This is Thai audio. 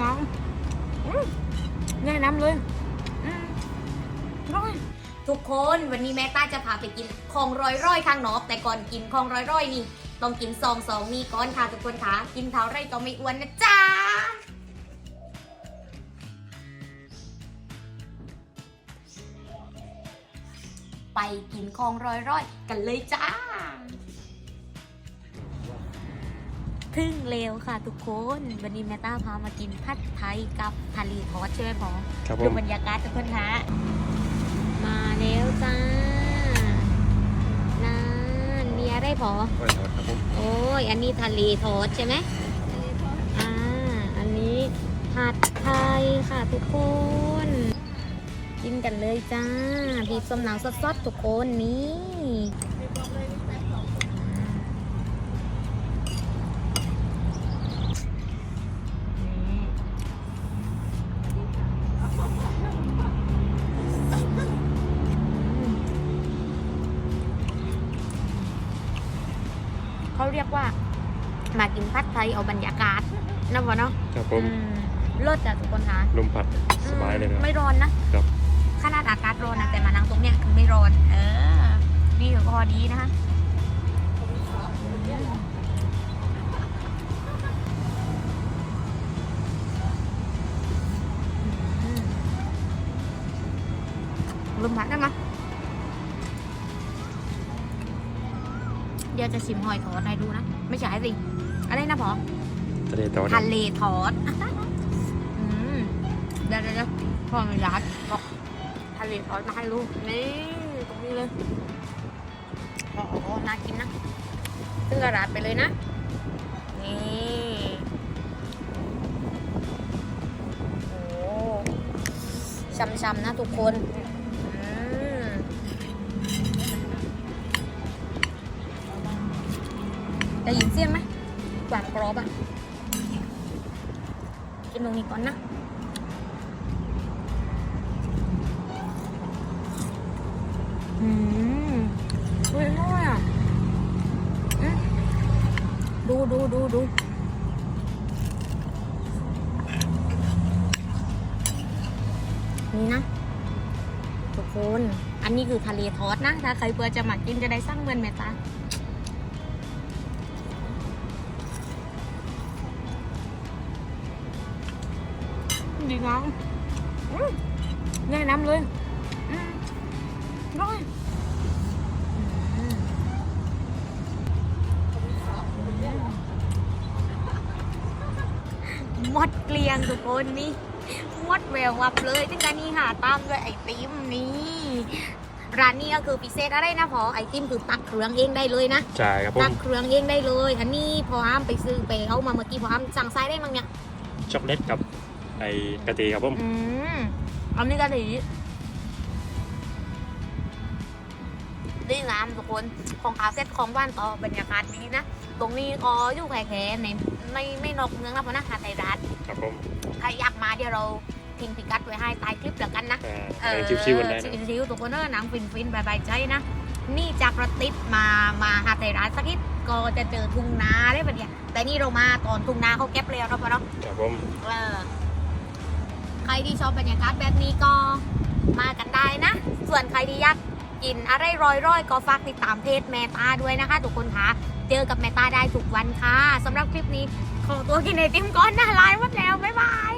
น้องแนะนำเลยร้อยทุกคนวันนี้แม่ต้าจะพาไปกินคองร้อยร้อยข้างนอกแต่ก่อนกินคองร้อยร้อยนี่ ต้องกินซองสองนี่ก่อนค่ะทุกคนค่ะกินเท้าไร่ก็ไม่อ้วนนะจ๊ะไปกินคองร้อยร้อยกันเลยจ้า ทึ่งเร็วค่ะทุกคน วันนี้แม่ต้าพามากินผัดไทยกับทะเลทอดใช่ไหมพอครับผดูมบรรยากาศทุกคนคะมาแล้วจ้านั่นมีอะไรพอไว้ทอดครับผมโอ้ย อันนี้ทะเลทอดใช่ไหมอ่า อันนี้ผัดไทยค่ะทุกคน กินกันเลยจ้าบีบสมหนาวสดๆทุกคนนี่ เขาเรียกว่า มากินผัดไทยเอาบรรยากาศนะวะเนาะครับผมอืมเลิศจ้ะทุกคนคะลมพัดสบายเลยนะครับไม่ร้อนนะครับ ขนาดอากาศร้อนนะแต่มานั่งตรงเนี้ยคือไม่ร้อน เออ นี่คือพอดีนะคะอืมลมพัดได้ไหม เดี๋ยวจะชิมหอยทอดให้ดูนะ ไม่ใช่สิ อะไรนะพอทะเลทอดทะเลทอดอืมเดี๋ยวเดี๋ยวเดี๋ยวพ่อมีร้านบอกทะเลทอดมาให้ลูกนี่ตรงนี้เลยโอ้โหน่ากินนะซื้อกระดาษไปเลยนะ นี่โอ้ช้ำๆนะทุกคน ได้ยินเสียงไหมหวานกรอบอะ กินตรงนี้ก่อนนะอืมอุ้ยอร่อยอะดูดูดูดูนี่นะทุกคน อันนี้คือทะเลทอดนะ ถ้าใครเพื่อจะมากินจะได้สั่งเหมือนแม่ตา ดีงามอืมแนะนำเลยอืมอร่อยอืมหมดเกลียงทุกคนนี่หมดแวววับเลยจังการนี่ค่ะตามด้วยไอติมนี่ร้านนี้ก็คือพิเศษอะไรนะพอไอติมคือตักเครื่องเองได้เลยนะจ่ายครับผตัมกเครื่องเองได้เลย อันนี้พออ้ามไปซื้อไปเอามาเมื่อกี้พออ้ามสั่งไส้ได้มั้งเนี่ยช็อกโกแลตกับ ไอ้กะทิครับผมอืมอันนี้ก็ดีดีงามทุกคน ของคาเซ็ตของบ้านต่อบรรยากาศดีนะ ตรงนี้ก็อยู่แค่แค่ในไม่ไม่นอกเมืองนะเพราะนะหาดไทยรัฐครับผมใครอยากมาเดี๋ยวเราทิ้งพิกัดไว้ให้ใต้คลิปแล้วกันนะอ่าแรงชิวๆกันได้นะชิวๆทุกคนเนอะหนังฟินฟินๆบายบายใจนะ นี่จากรถติดมามาหาดไทยรัฐสักนิดก็จะเจอทุ่งนาได้ปะเนี่ยแต่นี่เรามาตอนทุ่งนาเขาเก็บแล้วเนาะปะเนาะครับผมเออ ใครที่ชอบบรรยากาศแบบนี้ก็มากันได้นะ ส่วนใครที่อยากกินอะไรร้อยๆ ก็ฝากติดตามเพจแมตาด้วยนะคะทุกคนคะเจอกับแมตาได้ทุกวันค่ะสำหรับคลิปนี้ขอตัวกินไอติมก่อนนะลายหมดแล้วบ๊ายบาย